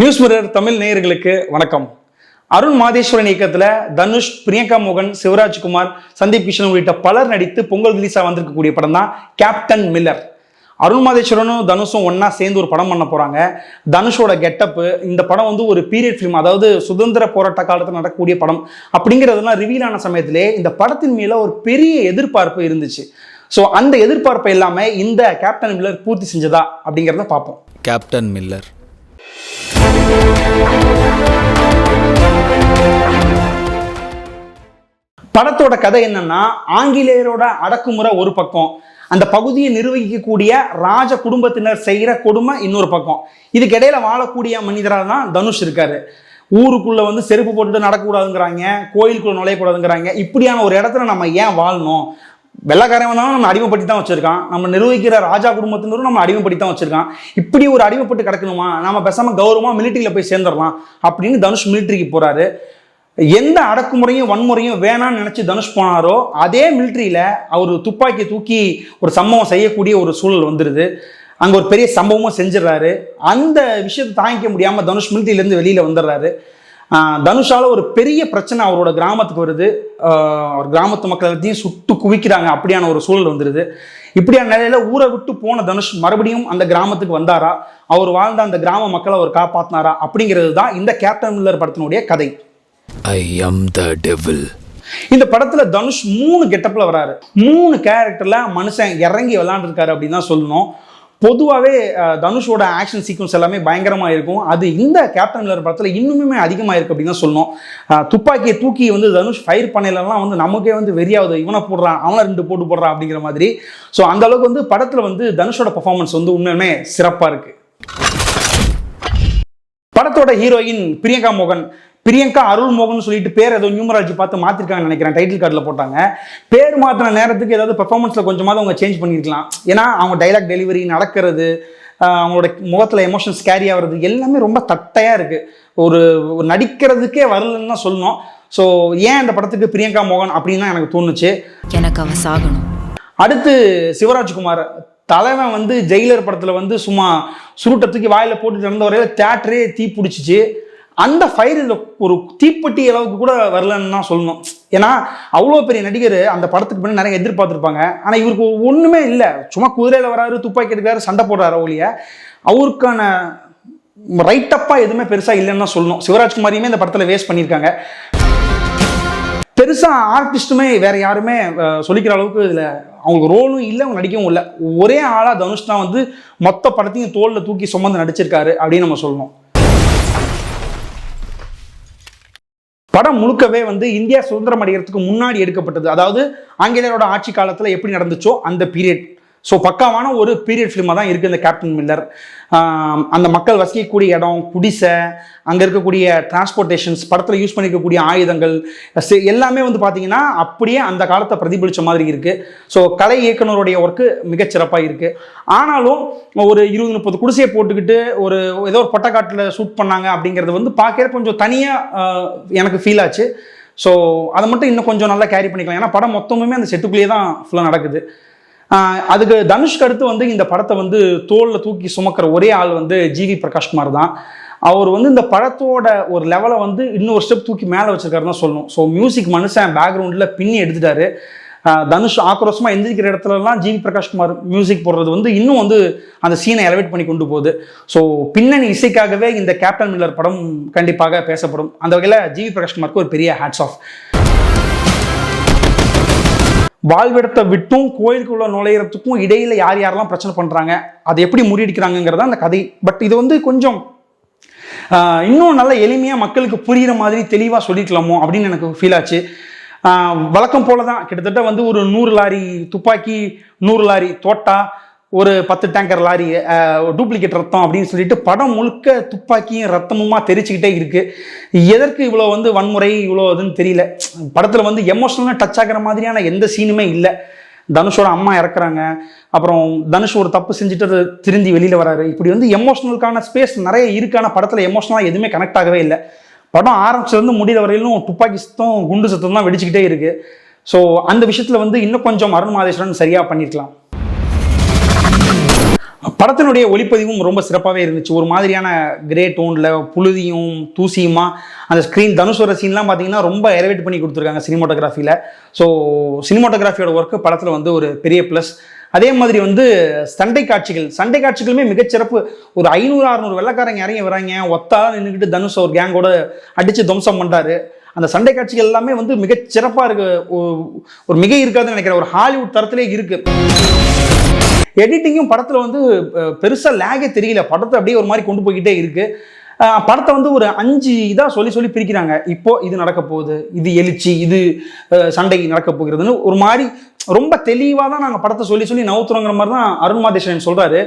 News mirror Tamil நேயர்களுக்கு வணக்கம். அருண் மாதேஸ்வரன் இயக்கத்துல தனுஷ் பிரியங்கா மோகன் சிவராஜ்குமார் சந்தீப் கிஷன் உள்ளிட்ட பலர் நடித்து பொங்கல் ரிலீஸாக வந்திருக்கக்கூடிய படம் தான் கேப்டன் மில்லர் அருண் மாதேஸ்வரனும் தனுஷும் ஒன்றா சேர்ந்து ஒரு படம் பண்ண போறாங்க. தனுஷோட கெட்டப்பு இந்த படம் வந்து ஒரு பீரியட் ஃபிலிம் அதாவது சுதந்திர போராட்ட காலத்தில் நடக்கக்கூடிய படம் அப்படிங்கிறதெல்லாம் ரிவீல் ஆன சமயத்திலே இந்த படத்தின் மேல ஒரு பெரிய எதிர்பார்ப்பு இருந்துச்சு. ஸோ அந்த எதிர்பார்ப்பை இல்லாமல் இந்த கேப்டன் மில்லர் பூர்த்தி செஞ்சதா அப்படிங்கிறத பார்ப்போம். கேப்டன் மில்லர் படத்தோட கதை என்னன்னா ஆங்கிலேயரோட அடக்குமுறை ஒரு பக்கம் அந்த பகுதியை நிர்வகிக்கக்கூடிய ராஜ குடும்பத்தினர் செய்கிற கொடுமை இன்னொரு பக்கம். இதுக்கு இடையில வாழக்கூடிய மனிதராக தான் தனுஷ் இருக்காரு. ஊருக்குள்ள வந்து செருப்பு போட்டுட்டு நடக்கக்கூடாதுங்கிறாங்க கோயிலுக்குள்ள நுழையக்கூடாதுங்கிறாங்க. இப்படியான ஒரு இடத்துல நம்ம ஏன் வாழணும்? வெள்ளக்காரன் வந்தாலும் நம்ம அடிமைப்படுத்தி தான் வச்சிருக்கான். நம்ம நிர்வகிக்கிற ராஜா குடும்பத்தினரும் நம்ம அடிமைப்படுத்தி தான் வச்சிருக்கான். இப்படி ஒரு அடிமைப்பட்டு கிடக்கணுமா? நாம பேசாம கௌரவமா மிலிட்டரியில போய் சேர்ந்துடலாம் அப்படின்னு தனுஷ் மிலிட்டரிக்கு போறாரு. எந்த அடக்குமுறையும் வன்முறையும் வேணாம்னு நினைச்சு தனுஷ் போனாரோ அதே மிலிட்டரியில அவர் துப்பாக்கி தூக்கி ஒரு சம்பவம் செய்யக்கூடிய ஒரு சூழல் வந்துடுது அங்க ஒரு பெரிய சம்பவமும் செஞ்சிடறாரு. அந்த விஷயத்தை தாங்கிக்க முடியாம தனுஷ் மிலிட்டரியில வெளியில் வெளியில வந்துடுறாரு. தனுஷால ஒரு பெரிய பிரச்சனை அவரோட கிராமத்துக்கு வருது. அவர் கிராமத்து மக்கள் எல்லாத்தையும் சுட்டு குவிக்கிறாங்க. அப்படியான ஒரு சூழல் வந்துடுது இப்படியான நிலையில ஊரை விட்டு போன தனுஷ் மறுபடியும் அந்த கிராமத்துக்கு வந்தாரா? அவர் வாழ்ந்த அந்த கிராம மக்களை அவர் காப்பாத்தினாரா? அப்படிங்கிறது தான் இந்த கேப்டன் மில்லர் படத்தினுடைய கதை. ஐ எம் த டெவில் இந்த படத்துல தனுஷ் மூணு கெட்டப்ல வராரு. மூணு கேரக்டர்ல மனுஷன் இறங்கி விளாண்டுருக்காரு அப்படின்னு தான் சொல்லணும். பொதுவாகவே தனுஷோட ஆக்ஷன் சீக்வன்ஸ் எல்லாமே பயங்கரமாக இருக்கும். அது இந்த கேப்டன் மில்லர் படத்தில் இன்னுமே அதிகமாக இருக்கு அப்படின்னு தான் சொல்லணும். துப்பாக்கியை தூக்கி வந்து தனுஷ் ஃபயர் பண்ணலாம் வந்து நமக்கே வந்து வெறியாவது இவனை போடுறான் அவனை ரெண்டு போட்டு போடுறான் அப்படிங்கிற மாதிரி. ஸோ அந்த அளவுக்கு வந்து படத்தில் வந்து தனுஷோட பர்ஃபார்மன்ஸ் வந்து உண்மையுமே சிறப்பாக இருக்கு. படத்தோட ஹீரோயின் பிரியங்கா மோகன் பிரியங்கா அருள் மோகன் சொல்லிட்டு பேர் ஏதோ நியூமராலஜி பார்த்து மாத்திருக்காங்கன்னு நினைக்கிறேன். டைட்டில் கார்டில் போட்டாங்க. பேர் மாத்தின நேரத்துக்கு ஏதாவது பெர்ஃபார்மன்ஸில் கொஞ்சமாவது அவங்க சேஞ்ச் பண்ணியிருக்கலாம் ஏன்னா அவங்க டைலாக் டெலிவரி நடக்கிறது அவங்களோட முகத்தில் எமோஷன்ஸ் கேரி ஆகிறது எல்லாமே ரொம்ப தட்டையாக இருக்குது ஒரு ஒரு நடிக்கிறதுக்கே வரலன்னு தான் சொல்லணும். ஸோ ஏன் இந்த படத்துக்கு பிரியங்கா மோகன் அப்படின்னு தான் எனக்கு தோணுச்சு. எனக்கு சாகணும். அடுத்து சிவராஜ்குமார் தலைவன் வந்து ஜெயிலர் படத்துல வந்து சும்மா சுருட்டை தூக்கி வாயில போட்டு நடந்த வரையில தேட்டரே தீ பிடிச்சிச்சு. அந்த ஃபயர் இதில் ஒரு தீப்பெட்டி அளவுக்கு கூட வரலன்னு தான் சொல்லணும். ஏன்னா அவ்வளோ பெரிய நடிகர் அந்த படத்துக்கு பின்னாடி நிறைய எதிர்பார்த்துருப்பாங்க. ஆனால் இவருக்கு ஒன்றுமே இல்லை. சும்மா குதிரையில் வராரு துப்பாக்கி எடுக்கிறாரு சண்டை போடுறாரு ஒழிய அவருக்கான ரைட்டப்பாக எதுவுமே பெருசாக இல்லைன்னு தான் சொல்லணும். சிவராஜ்குமாரியுமே இந்த படத்தில் வேஸ்ட் பண்ணியிருக்காங்க. பெருசாக ஆர்டிஸ்ட்டுமே வேற யாருமே சொல்லிக்கிற அளவுக்கு இதில் அவங்களுக்கு ரோலும் இல்லை அவங்க நடிக்கவும் இல்லை. ஒரே ஆளாக தனுஷ் தான் வந்து மொத்த படத்தையும் தோளில் தூக்கி சுமந்து நடிச்சிருக்காரு அப்படின்னு நம்ம சொல்லணும். படம் முழுக்கவே வந்து இந்தியா சுதந்திரம் அடைகிறதுக்கு முன்னாடி எடுக்கப்பட்டது. அதாவது ஆங்கிலேயரோட ஆட்சி காலத்தில் எப்படி நடந்துச்சோ அந்த பீரியட் ஸோ பக்காவான ஒரு பீரியட் ஃபிலிமாக தான் இருக்குது இந்த கேப்டன் மில்லர் அந்த மக்கள் வசிக்கக்கூடிய இடம் குடிசை அங்கே இருக்கக்கூடிய டிரான்ஸ்போர்ட்டேஷன்ஸ் படத்தில் யூஸ் பண்ணிக்கக்கூடிய ஆயுதங்கள் எல்லாமே வந்து பார்த்தீங்கன்னா அப்படியே அந்த காலத்தை பிரதிபலித்த மாதிரி இருக்குது ஸோ கலை இயக்குனருடைய ஒர்க்கு மிகச்சிறப்பாக இருக்குது ஆனாலும் ஒரு இருபது முப்பது குடிசையை போட்டுக்கிட்டு ஒரு ஏதோ ஒரு பொட்டக்காட்டில் ஷூட் பண்ணாங்க அப்படிங்கிறது வந்து பார்க்கற கொஞ்சம் தனியாக எனக்கு ஃபீல் ஆச்சு. ஸோ அதை மட்டும் இன்னும் கொஞ்சம் நல்லா கேரி பண்ணிக்கலாம். ஏன்னா படம் மொத்தமுமே அந்த செட்டுக்குள்ளேயே தான் ஃபுல்லாக நடக்குது. அதுக்கு தனுஷ்க்கு அடுத்து வந்து இந்த படத்தை வந்து தோளில் தூக்கி சுமக்கிற ஒரே ஆள் வந்து ஜிவி பிரகாஷ்குமார் தான். அவர் வந்து இந்த படத்தோட ஒரு லெவலை வந்து இன்னொரு ஸ்டெப் தூக்கி மேலே வச்சிருக்காருன்னு தான் சொல்லணும். ஸோ மியூசிக் மனுஷன் பேக்ரவுண்டில் பின்னி எடுத்துட்டாரு. தனுஷ் ஆக்ரோஷமாக எந்திரிக்கிற இடத்துலலாம் ஜிவி பிரகாஷ்குமார் மியூசிக் போடுறது வந்து இன்னும் வந்து அந்த சீனை எலவேட் பண்ணி கொண்டு போகுது. ஸோ பின்னணி இசைக்காகவே இந்த கேப்டன் மில்லர் படம் கண்டிப்பாக பேசப்படும். அந்த வகையில் ஜிவி பிரகாஷ்குமாருக்கு ஒரு பெரிய ஹேட்ஸ் ஆஃப் வாழ்விடத்தை விட்டும் கோயிலுக்குள்ள நுழையிறதுக்கும் இடையில யார் யாரெல்லாம் பிரச்சனை பண்றாங்க? அதை எப்படி முறியடிக்கிறாங்கங்கிறதா அந்த கதை. பட் இது வந்து கொஞ்சம் இன்னும் நல்ல எளிமையா மக்களுக்கு புரியுற மாதிரி தெளிவாக சொல்லிக்கலாமோ அப்படின்னு எனக்கு ஃபீல் ஆச்சு. வழக்கம் போல தான் கிட்டத்தட்ட வந்து ஒரு நூறு லாரி துப்பாக்கி நூறு லாரி தோட்டா ஒரு பத்து டேங்கர் லாரி டூப்ளிகேட் ரத்தம் அப்படின்னு சொல்லிட்டு படம் முழுக்க துப்பாக்கியும் ரத்தமுமா தெரிச்சுக்கிட்டே இருக்கு. எதற்கு இவ்வளோ வந்து வன்முறை இவ்வளோ இதுன்னு தெரியல. படத்தில் வந்து எமோஷனலாக டச் ஆகிற மாதிரியான எந்த சீனுமே இல்லை. தனுஷோட அம்மா இறக்குறாங்க. அப்புறம் தனுஷ் ஒரு தப்பு செஞ்சுட்டு திருந்தி வெளியில் வராரு. இப்படி வந்து எமோஷனலுக்கான ஸ்பேஸ் நிறைய இருக்கான படத்தில் எமோஷனலாக எதுவுமே கனெக்ட் ஆகவே இல்லை. படம் ஆரம்பிச்சிலேருந்து முடிகிற வரையிலும் துப்பாக்கி சத்தம் குண்டு சத்தம் தான் வெடிச்சுக்கிட்டே இருக்கு. ஸோ அந்த விஷயத்தில் வந்து இன்னும் கொஞ்சம் அருண் மாதேஸ்வரன் சரியாக பண்ணியிருக்கலாம் படத்தினுடைய ஒளிப்பதிவும் ரொம்ப சிறப்பாகவே இருந்துச்சு. ஒரு மாதிரியான கிரே டோனில் புழுதியும் தூசியுமா அந்த ஸ்க்ரீன் தனுஷோட சீன்லாம் பார்த்தீங்கன்னா ரொம்ப எலவேட் பண்ணி கொடுத்துருக்காங்க சினிமோட்டோகிராஃபியில் ஸோ சினிமோட்டோகிராஃபியோட ஒர்க்கு படத்தில் வந்து ஒரு பெரிய ப்ளஸ் அதே மாதிரி வந்து சண்டை காட்சிகள். சண்டை காட்சிகளுமே மிகச்சிறப்பு ஒரு ஐநூறு அறுநூறு வெள்ளக்காரங்க இறங்கி வராங்க. ஒத்தா நின்றுக்கிட்டு தனுஷ் ஒரு கேங்கோட அடித்து துவம்சம் பண்ணுறாரு அந்த சண்டை காட்சிகள் எல்லாமே வந்து மிகச்சிறப்பாக இருக்கு. ஒரு மிக இருக்காதுன்னு நினைக்கிறேன். ஒரு ஹாலிவுட் தரத்திலே இருக்கு. எடிட்டிங்கும் படத்தில் வந்து பெருசாக லேகே தெரியல. படத்தை அப்படியே ஒரு மாதிரி கொண்டு போய்கிட்டே இருக்குது படத்தை வந்து ஒரு அஞ்சு இதாக சொல்லி சொல்லி பிரிக்கிறாங்க. இப்போ இது நடக்க போகுது இது எழுச்சி இது சண்டை நடக்க போகிறதுன்னு ஒரு மாதிரி ரொம்ப தெளிவாக தான் நாங்கள் படத்தை சொல்லி சொல்லி நவுத்துறோங்கிற மாதிரி தான் அருண் மாதேஸ்வரன் சொல்கிறாரு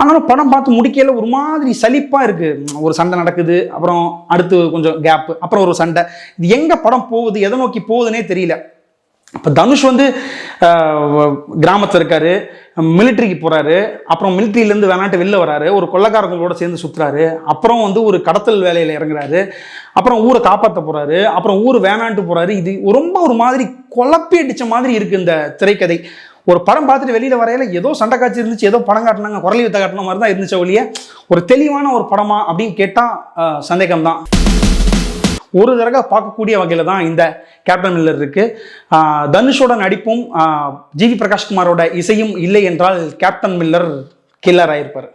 ஆனாலும் படம் பார்த்து முடிக்கையில ஒரு மாதிரி சலிப்பாக இருக்குது ஒரு சண்டை நடக்குது அப்புறம் அடுத்து கொஞ்சம் கேப்பு அப்புறம் ஒரு சண்டை. இது எங்கே படம் போகுது எதை நோக்கி போகுதுன்னே தெரியல. இப்போ தனுஷ் வந்து கிராமத்தில் இருக்காரு மிலிட்ரிக்கு போகிறாரு அப்புறம் மிலிட்ரியிலேருந்து வேணாட்டு வெளில வராரு ஒரு கொள்ளக்காரங்களோட சேர்ந்து சுற்றுறாரு அப்புறம் வந்து ஒரு கடத்தல் வேலையில் இறங்குறாரு அப்புறம் ஊரை காப்பாற்ற போகிறாரு அப்புறம் ஊர் வேணான்ட்டு போகிறாரு இது ரொம்ப ஒரு மாதிரி குழப்பி அடித்த மாதிரி இருக்குது இந்த திரைக்கதை. ஒரு படம் பார்த்துட்டு வெளியில் வரையில ஏதோ சண்டை காட்சி இருந்துச்சு ஏதோ படம் காட்டினாங்க குரலி வித்த காட்டின மாதிரி தான் இருந்துச்சு ஒழிய ஒரு தெளிவான ஒரு படமா அப்படின்னு கேட்டால் சந்தேகம் தான் ஒரு தடவை பார்க்கக்கூடிய வகையில் தான் இந்த கேப்டன் மில்லர் இருக்கு. தனுஷோட நடிப்பும் ஜிவி பிரகாஷ்குமாரோட இசையும் இல்லை என்றால் கேப்டன் மில்லர் கில்லர் ஆயிருப்பார்.